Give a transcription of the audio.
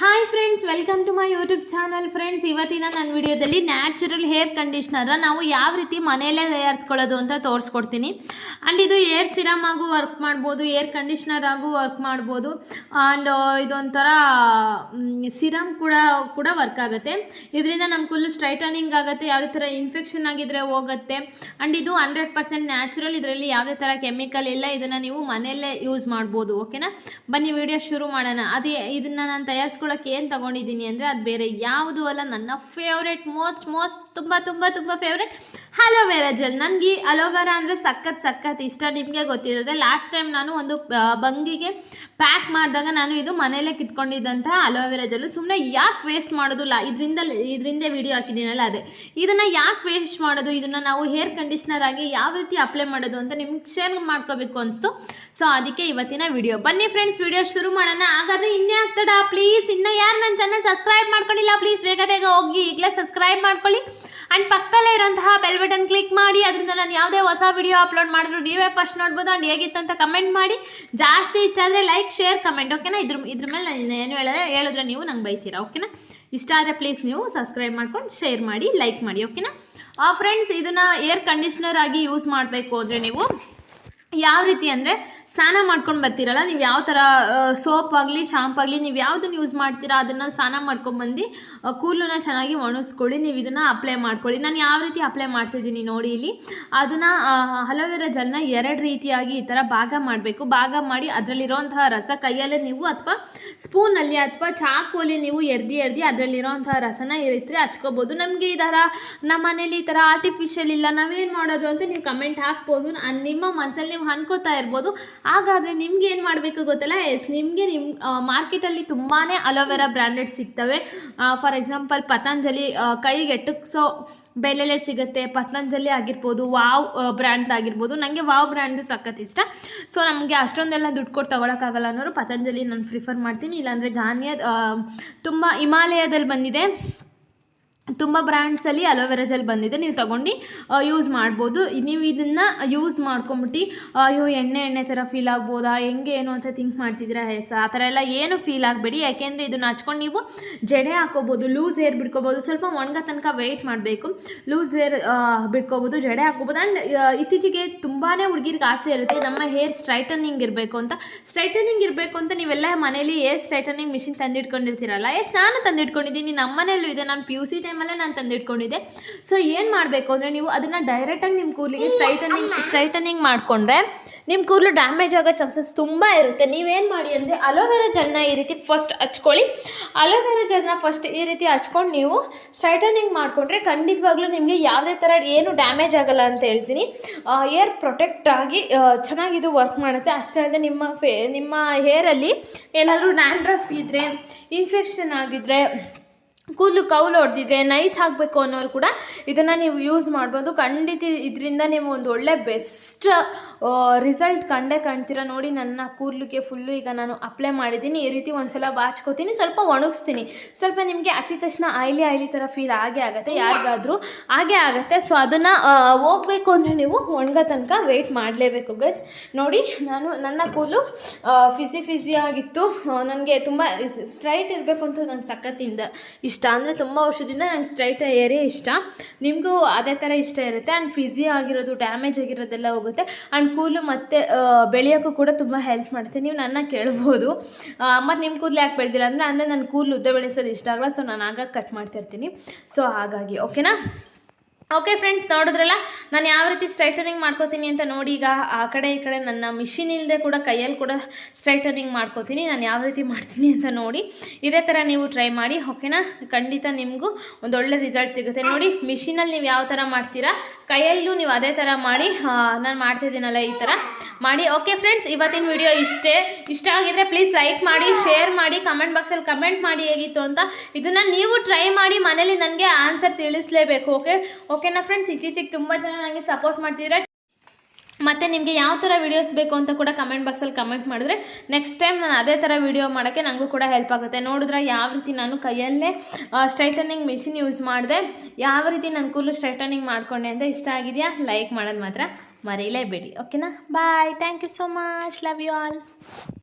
Hi friends welcome to my YouTube channel friends ಇವತ್ತಿನ ನನ್ನ ವಿಡಿಯೋದಲ್ಲಿ ನ್ಯಾಚುರಲ್ ಹೇರ್ ಕಂಡೀಷ್ನರ ನಾವು ಯಾವ ರೀತಿ ಮನೆಯಲ್ಲೇ ತಯಾರಿಸ್ಕೊಳ್ಳೋದು ಅಂತ ತೋರಿಸ್ಕೊಡ್ತೀನಿ. ಆ್ಯಂಡ್ ಇದು ಏರ್ ಸಿರಮ್ ಆಗೂ ವರ್ಕ್ ಮಾಡ್ಬೋದು ಏರ್ ಕಂಡೀಷ್ನರ್ ಆಗೂ ವರ್ಕ್ ಮಾಡ್ಬೋದು. ಆ್ಯಂಡ್ ಇದೊಂಥರ ಸಿರಮ್ ಕೂಡ ಕೂಡ ವರ್ಕ್ ಆಗುತ್ತೆ. ಇದರಿಂದ ನಮ್ಮ ಫುಲ್ ಸ್ಟ್ರೈಟನಿಂಗ್ ಆಗುತ್ತೆ, ಯಾವುದೇ ಥರ ಇನ್ಫೆಕ್ಷನ್ ಆಗಿದ್ರೆ ಹೋಗುತ್ತೆ. ಆ್ಯಂಡ್ ಇದು ಹಂಡ್ರೆಡ್ ಪರ್ಸೆಂಟ್ ನ್ಯಾಚುರಲ್ ಇದರಲ್ಲಿ ಯಾವುದೇ ಥರ ಕೆಮಿಕಲ್ ಇಲ್ಲ, ಇದನ್ನು ನೀವು ಮನೆಯಲ್ಲೇ ಯೂಸ್ ಮಾಡ್ಬೋದು ಓಕೆನಾ ಬನ್ನಿ ವಿಡಿಯೋ ಶುರು ಮಾಡೋಣ. ಅದೇ, ಇದನ್ನು ನಾನು ತಯಾರಿಸ್ಕೊಳ್ಳೋಕೆ ಏನು ತೊಗೊಂಡಿದ್ದೀನಿ ಅಂದರೆ ಅದು ಬೇರೆ ಯಾವುದು ಅಲ್ಲ, ನನ್ನ ಫೇವ್ರೆಟ್ ಮೋಸ್ಟ್ ಮೋಸ್ಟ್ ತುಂಬ ತುಂಬ ತುಂಬ ಫೇವ್ರೆಟ್ ಅಲೋವೆರಾ ಜೆಲ್ ನನಗೆ ಅಲೋವೆರಾ ಅಂದರೆ ಸಖತ್ ಸಖತ್ ಇಷ್ಟ. ನಿಮಗೆ ಗೊತ್ತಿರುತ್ತೆ ಲಾಸ್ಟ್ ಟೈಮ್ ನಾನು ಒಂದು ಬಂಗಿಗೆ ಪ್ಯಾಕ್ ಮಾಡಿದಾಗ ನಾನು ಇದು ಮನೆಯಲ್ಲೇ ಕಿತ್ಕೊಂಡಿದ್ದಂತಹ ಅಲೋವೆರಾ ಜೆಲ್ಲು ಸುಮ್ಮನೆ ಯಾಕೆ ವೇಸ್ಟ್ ಮಾಡೋದು? ಲಾ, ಇದರಿಂದ ಇದರಿಂದ ವಿಡಿಯೋ ಹಾಕಿದ್ದೀನಲ್ಲ ಅದೇ. ಇದನ್ನು ಯಾಕೆ ವೇಸ್ಟ್ ಮಾಡೋದು? ಇದನ್ನು ನಾವು ಹೇರ್ ಕಂಡೀಷ್ನರ್ ಆಗಿ ಯಾವ ರೀತಿ ಅಪ್ಲೈ ಮಾಡೋದು ಅಂತ ನಿಮ್ಗೆ ಶೇರ್ ಮಾಡ್ಕೋಬೇಕು ಅನಿಸ್ತು. ಸೊ ಅದಕ್ಕೆ ಇವತ್ತಿನ ವಿಡಿಯೋ ಬನ್ನಿ ಫ್ರೆಂಡ್ಸ್ ವಿಡಿಯೋ ಶುರು ಮಾಡೋಣ. ಹಾಗಾದ್ರೆ ಇನ್ನೇ ಆಗ್ತಡ ಪ್ಲೀಸ್ ಇನ್ನು ಯಾರು ನನ್ನ ಚಾನಲ್ ಸಬ್ಸ್ಕ್ರೈಬ್ ಮಾಡ್ಕೊಂಡಿಲ್ಲ ಪ್ಲೀಸ್ ಬೇಗ ಬೇಗ ಹೋಗಿ ಈಗಲೇ ಸಬ್ಸ್ಕ್ರೈಬ್ ಮಾಡ್ಕೊಳ್ಳಿ. ಆ್ಯಂಡ್ ಪಕ್ಕದಲ್ಲೇ ಇರೋಂತಹ ಬೆಲ್ ಬಟನ್ ಕ್ಲಿಕ್ ಮಾಡಿ, ಅದರಿಂದ ನಾನು ಯಾವುದೇ ಹೊಸ ವಿಡಿಯೋ ಅಪ್ಲೋಡ್ ಮಾಡಿದ್ರು ನೀವೇ ಫಸ್ಟ್ ನೋಡ್ಬೋದು ಆ್ಯಂಡ್ ಹೇಗಿತ್ತು ಅಂತ ಕಮೆಂಟ್ ಮಾಡಿ. ಜಾಸ್ತಿ ಇಷ್ಟ ಆದರೆ ಲೈಕ್ ಶೇರ್ ಕಮೆಂಟ್ ಓಕೆನಾ ಇದ್ರ ಇದ್ರ ಮೇಲೆ ನಾನು ಏನು ಹೇಳಿದ್ರೆ ಹೇಳಿದ್ರೆ ನೀವು ನಂಗೆ ಬೈತೀರಾ ಓಕೆನಾ ಇಷ್ಟ ಆದರೆ ಪ್ಲೀಸ್ ನೀವು ಸಬ್ಸ್ಕ್ರೈಬ್ ಮಾಡ್ಕೊಂಡು ಶೇರ್ ಮಾಡಿ ಲೈಕ್ ಮಾಡಿ ಓಕೆನಾ ಫ್ರೆಂಡ್ಸ್ ಇದನ್ನು ಏರ್ ಕಂಡೀಷ್ನರ್ ಆಗಿ ಯೂಸ್ ಮಾಡಬೇಕು ಅಂದರೆ ನೀವು ಯಾವ ರೀತಿ ಅಂದರೆ ಸ್ನಾನ ಮಾಡ್ಕೊಂಡು ಬರ್ತೀರಲ್ಲ, ನೀವು ಯಾವ ಥರ ಸೋಪ್ ಆಗಲಿ ಶಾಂಪ್ ಆಗಲಿ ನೀವು ಯಾವುದನ್ನು ಯೂಸ್ ಮಾಡ್ತೀರಾ, ಅದನ್ನು ಸ್ನಾನ ಮಾಡ್ಕೊಂಡ್ಬಂದು ಕೂದಲನ್ನ ಚೆನ್ನಾಗಿ ಒಣಗಿಸ್ಕೊಳ್ಳಿ, ನೀವು ಇದನ್ನು ಅಪ್ಲೈ ಮಾಡ್ಕೊಳ್ಳಿ. ನಾನು ಯಾವ ರೀತಿ ಅಪ್ಲೈ ಮಾಡ್ತಿದ್ದೀನಿ ನೋಡಿ ಇಲ್ಲಿ. ಅದನ್ನು ಹಲೋವೆರಾ ಜಲ್ನ ಎರಡು ರೀತಿಯಾಗಿ ಈ ಥರ ಭಾಗ ಮಾಡಬೇಕು. ಭಾಗ ಮಾಡಿ ಅದರಲ್ಲಿರೋಂತಹ ರಸ ಕೈಯಲ್ಲೇ ನೀವು ಅಥವಾ ಸ್ಪೂನಲ್ಲಿ ಅಥವಾ ಚಾಕುವಲ್ಲಿ ನೀವು ಎರ್ದಿ ಎರ್ದಿ ಅದರಲ್ಲಿರೋಂತಹ ರಸನ ಈ ರೀತಿ ಹಚ್ಕೋಬೋದು. ನಮಗೆ ಈ ಥರ ನಮ್ಮ ಮನೇಲಿ ಈ ಥರ ಆರ್ಟಿಫಿಷಿಯಲ್ ಇಲ್ಲ, ನಾವೇನು ಮಾಡೋದು ಅಂತ ನೀವು ಕಮೆಂಟ್ ಹಾಕ್ಬೋದು. ನಿಮ್ಮ ಮನಸ್ಸಲ್ಲಿ ನೀವು ಅನ್ಕೋತಾ ಇರ್ಬೋದು. ಹಾಗಾದರೆ ನಿಮ್ಗೆ ಏನು ಮಾಡಬೇಕು ಗೊತ್ತಲ್ಲ? ಎಸ್ ನಿಮಗೆ ನಿಮ್ಮ ಮಾರ್ಕೆಟಲ್ಲಿ ತುಂಬಾ ಅಲೋವೆರಾ ಬ್ರ್ಯಾಂಡೆಡ್ ಸಿಗ್ತವೆ. ಫಾರ್ ಎಕ್ಸಾಂಪಲ್ ಪತಂಜಲಿ ಕೈಗೆ ಎಟಕ್ಸೋ ಬೆಲೆಲೆ ಸಿಗುತ್ತೆ. ಪತಂಜಲಿ ಆಗಿರ್ಬೋದು, ವಾವ್ ಬ್ರ್ಯಾಂಡ್ ಆಗಿರ್ಬೋದು. ನನಗೆ ವಾವ್ ಬ್ರ್ಯಾಂಡು ಸಖತ್ ಇಷ್ಟ. ಸೊ ನಮಗೆ ಅಷ್ಟೊಂದೆಲ್ಲ ದುಡ್ಡು ಕೊಟ್ಟು ತೊಗೊಳಕ್ಕಾಗಲ್ಲ ಅನ್ನೋರು ಪತಂಜಲಿ ನಾನು ಪ್ರಿಫರ್ ಮಾಡ್ತೀನಿ. ಇಲ್ಲಾಂದರೆ ಗಾನಿಯ ತುಂಬ ಹಿಮಾಲಯದಲ್ಲಿ ಬಂದಿದೆ. ತುಂಬ ಬ್ರ್ಯಾಂಡ್ಸಲ್ಲಿ ಅಲೋವೆರಾ ಜೆಲ್ ಬಂದಿದೆ, ನೀವು ತೊಗೊಂಡು ಯೂಸ್ ಮಾಡ್ಬೋದು. ನೀವು ಇದನ್ನು ಯೂಸ್ ಮಾಡ್ಕೊಂಬಿಟ್ಟು, ಅಯ್ಯೋ, ಎಣ್ಣೆ ಎಣ್ಣೆ ಥರ ಫೀಲ್ ಆಗ್ಬೋದಾ, ಹೆಂಗೆ ಏನು ಅಂತ ಥಿಂಕ್ ಮಾಡ್ತಿದ್ದೀರಾ, ಎಸ್, ಆ ಥರ ಎಲ್ಲ ಏನು ಫೀಲ್ ಆಗಬೇಡಿ. ಯಾಕೆಂದರೆ ಇದನ್ನು ಹಚ್ಕೊಂಡು ನೀವು ಜಡೆ ಹಾಕೋಬೋದು ಲೂಸ್ ಹೇರ್ ಬಿಡ್ಕೋಬೋದು ಸ್ವಲ್ಪ ಒಣಗ ತನಕ ವೆಯ್ಟ್ ಮಾಡಬೇಕು. ಲೂಸ್ ಹೇರ್ ಬಿಡ್ಕೋಬೋದು ಜಡೆ ಹಾಕೋಬೋದು. ಆ್ಯಂಡ್ ಇತ್ತೀಚೆಗೆ ತುಂಬಾ ಹುಡುಗಿರಿಗೆ ಆಸೆ ಇರುತ್ತೆ, ನಮ್ಮ ಹೇರ್ ಸ್ಟ್ರೈಟನಿಂಗ್ ಇರಬೇಕು ಅಂತ. ಸ್ಟ್ರೈಟನಿಂಗ್ ಇರಬೇಕು ಅಂತ ನೀವೆಲ್ಲ ಮನೇಲಿ ಏರ್ ಸ್ಟ್ರೈಟನಿಂಗ್ ಮಿಷಿನ್ ತಂದಿಟ್ಕೊಂಡಿರ್ತೀರಲ್ಲ, ಎಸ್, ನಾನು ತಂದಿಟ್ಕೊಂಡಿದ್ದೀನಿ ನಮ್ಮ ಮನೆಯಲ್ಲೂ ಇದೆ, ನಾನು ಪಿ ಯು ಸಿ ಟೈಮಲ್ಲೇ ನಾನು ತಂದಿಟ್ಕೊಂಡಿದ್ದೆ. ಸೊ ಏನು ಮಾಡಬೇಕು ಅಂದರೆ ನೀವು ಅದನ್ನು ಡೈರೆಕ್ಟಾಗಿ ನಿಮ್ಮ ಕೂದಲಿಗೆ ಸ್ಟ್ರೈಟನಿಂಗ್ ಸ್ಟ್ರೈಟನಿಂಗ್ ಮಾಡಿಕೊಂಡ್ರೆ ನಿಮ್ಮ ಕೂದಲು ಡ್ಯಾಮೇಜ್ ಆಗೋ ಚಾನ್ಸಸ್ ತುಂಬ ಇರುತ್ತೆ. ನೀವೇನು ಮಾಡಿ ಅಂದರೆ ಅಲೋವೆರಾ ಜೆಲ್ನ ಈ ರೀತಿ ಫಸ್ಟ್ ಹಚ್ಕೊಳ್ಳಿ. ಅಲೋವೆರಾ ಜೆಲ್ನ ಫಸ್ಟ್ ಈ ರೀತಿ ಹಚ್ಕೊಂಡು ನೀವು ಸ್ಟ್ರೈಟನಿಂಗ್ ಮಾಡಿಕೊಂಡ್ರೆ ಖಂಡಿತವಾಗ್ಲೂ ನಿಮಗೆ ಯಾವುದೇ ಥರ ಏನು ಡ್ಯಾಮೇಜ್ ಆಗಲ್ಲ ಅಂತ ಹೇಳ್ತೀನಿ. ಏರ್ ಪ್ರೊಟೆಕ್ಟ್ ಆಗಿ ಚೆನ್ನಾಗಿದು ವರ್ಕ್ ಮಾಡುತ್ತೆ. ಅಷ್ಟೇ ಅಲ್ಲದೆ ನಿಮ್ಮ ಫೇ ನಿಮ್ಮ ಹೇರಲ್ಲಿ ಏನಾದರೂ ಡ್ಯಾಂಡ್ರಫ್ ಇದ್ದರೆ ಇನ್ಫೆಕ್ಷನ್ ಆಗಿದ್ದರೆ ಕೂದಲು ಕೌಲು ಹೊಡೆದಿದೆ ನೈಸ್ ಆಗಬೇಕು ಅನ್ನೋರು ಕೂಡ ಇದನ್ನು ನೀವು ಯೂಸ್ ಮಾಡ್ಬೋದು. ಖಂಡಿತ ಇದರಿಂದ ನೀವು ಒಂದು ಒಳ್ಳೆ ಬೆಸ್ಟ್ ರಿಸಲ್ಟ್ ಕಂಡೇ ಕಾಣ್ತೀರ. ನೋಡಿ ನನ್ನ ಕೂದಲಿಗೆ ಫುಲ್ಲು ಈಗ ನಾನು ಅಪ್ಲೈ ಮಾಡಿದ್ದೀನಿ. ಈ ರೀತಿ ಒಂದ್ಸಲ ಬಾಚ್ಕೋತೀನಿ. ಸ್ವಲ್ಪ ಒಣಗಿಸ್ತೀನಿ. ಸ್ವಲ್ಪ ನಿಮಗೆ ಹಚ್ಚಿದ ತಕ್ಷಣ ಆಯ್ಲಿ ಆಯ್ಲಿ ಥರ ಫೀಲ್ ಆಗೇ ಆಗುತ್ತೆ. ಯಾರಿಗಾದರೂ ಹಾಗೆ ಆಗುತ್ತೆ. ಸೊ ಅದನ್ನು ಹೋಗಬೇಕು ಅಂದರೆ ನೀವು ಒಣಗೋ ತನಕ ವೆಯ್ಟ್ ಮಾಡಲೇಬೇಕು ಗಸ್ ನೋಡಿ, ನಾನು ನನ್ನ ಕೂದಲು ಫಿಸಿ ಫಿಸಿ ಆಗಿತ್ತು. ನನಗೆ ತುಂಬ ಸ್ಟ್ರೈಟ್ ಇರಬೇಕು ಅಂತ ನಂಗೆ ಸಖತ್ತಿಂದ ಇಷ್ಟ ಅಂದರೆ ತುಂಬ ವರ್ಷದಿಂದ ನಂಗೆ ಸ್ಟ್ರೈಟ್ ಹೇರೇ ಇಷ್ಟ. ನಿಮಗೂ ಅದೇ ಥರ ಇಷ್ಟ ಇರುತ್ತೆ. ಆ್ಯಂಡ್ ಫಿಸಿ ಆಗಿರೋದು ಡ್ಯಾಮೇಜ್ ಆಗಿರೋದೆಲ್ಲ ಹೋಗುತ್ತೆ. ಆ್ಯಂಡ್ ಕೂಲು ಮತ್ತೆ ಬೆಳೆಯೋಕ್ಕೂ ಕೂಡ ತುಂಬ ಹೆಲ್ಪ್ ಮಾಡುತ್ತೆ. ನೀವು ನನ್ನ ಕೇಳ್ಬೋದು. ಮತ್ತು ನಿಮ್ಮ ಕೂದಲು ಯಾಕೆ ಬೆಳೆದಿಲ್ಲ ಅಂದರೆ ಅಂದರೆ ನನ್ನ ಕೂದಲು ಉದ್ದ ಬೆಳೆಸೋದು ಇಷ್ಟ ಆಗಲ್ಲ ಸೊ ನಾನು ಆಗಾಗ ಕಟ್ ಮಾಡ್ತಿರ್ತೀನಿ. ಸೊ ಹಾಗಾಗಿ ಓಕೆನಾ ಓಕೆ ಫ್ರೆಂಡ್ಸ್ ನೋಡಿದ್ರಲ್ಲ? ನಾನು ಯಾವ ರೀತಿ ಸ್ಟ್ರೈಟನಿಂಗ್ ಮಾಡ್ಕೋತೀನಿ ಅಂತ ನೋಡಿ ಈಗ ಆ ಕಡೆ ಈ ಕಡೆ ನನ್ನ ಮಿಷಿನ್ ಇಲ್ಲದೆ ಕೂಡ ಕೈಯಲ್ಲಿ ಕೂಡ ಸ್ಟ್ರೈಟನಿಂಗ್ ಮಾಡ್ಕೋತೀನಿ. ನಾನು ಯಾವ ರೀತಿ ಮಾಡ್ತೀನಿ ಅಂತ ನೋಡಿ, ಇದೇ ಥರ ನೀವು ಟ್ರೈ ಮಾಡಿ ಓಕೆನಾ ಖಂಡಿತ ನಿಮಗೂ ಒಂದೊಳ್ಳೆ ರಿಸಲ್ಟ್ ಸಿಗುತ್ತೆ. ನೋಡಿ ಮಿಷಿನಲ್ಲಿ ನೀವು ಯಾವ ಥರ ಮಾಡ್ತೀರಾ, ಕೈಯಲ್ಲೂ ನೀವು ಅದೇ ಥರ ಮಾಡಿ ನಾನು ಮಾಡ್ತಿದ್ದೀನಲ್ಲ ಈ ಥರ ಮಾಡಿ. ಓಕೆ ಫ್ರೆಂಡ್ಸ್ ಇವತ್ತಿನ ವಿಡಿಯೋ ಇಷ್ಟೇ. ಇಷ್ಟ ಆಗಿದ್ರೆ ಪ್ಲೀಸ್ ಲೈಕ್ ಮಾಡಿ ಶೇರ್ ಮಾಡಿ ಕಮೆಂಟ್ ಬಾಕ್ಸಲ್ಲಿ ಕಮೆಂಟ್ ಮಾಡಿ ಹೇಗಿತ್ತು ಅಂತ. ಇದನ್ನು ನೀವು ಟ್ರೈ ಮಾಡಿ ಮನೇಲಿ ನನಗೆ ಆನ್ಸರ್ ತಿಳಿಸ್ಲೇಬೇಕು ಓಕೆ ಓಕೆನಾ ಫ್ರೆಂಡ್ಸ್ ಇತ್ತೀಚೆಗೆ ತುಂಬ ಜನ ನನಗೆ ಸಪೋರ್ಟ್ ಮಾಡ್ತಿದ್ರೆ. ಮತ್ತು ನಿಮಗೆ ಯಾವ ಥರ ವೀಡಿಯೋಸ್ ಬೇಕು ಅಂತ ಕೂಡ ಕಮೆಂಟ್ ಬಾಕ್ಸಲ್ಲಿ ಕಮೆಂಟ್ ಮಾಡಿದ್ರೆ ನೆಕ್ಸ್ಟ್ ಟೈಮ್ ನಾನು ಅದೇ ಥರ ವೀಡಿಯೋ ಮಾಡೋಕ್ಕೆ ನನಗೂ ಕೂಡ ಹೆಲ್ಪ್ ಆಗುತ್ತೆ. ನೋಡಿದ್ರೆ ಯಾವ ರೀತಿ ನಾನು ಕೈಯಲ್ಲೇ ಸ್ಟ್ರೈಟನಿಂಗ್ ಮಿಷಿನ್ ಯೂಸ್ ಮಾಡಿದೆ, ಯಾವ ರೀತಿ ನನ್ನ ಕೂಲು ಸ್ಟ್ರೈಟನಿಂಗ್ ಮಾಡ್ಕೊಂಡೆ ಅಂತ ಇಷ್ಟ ಆಗಿದೆಯಾ? ಲೈಕ್ ಮಾಡೋದು ಮಾತ್ರ. ಮರೀಲೇಬೇಡಿ ಓಕೆನಾ bye thank you so much love you all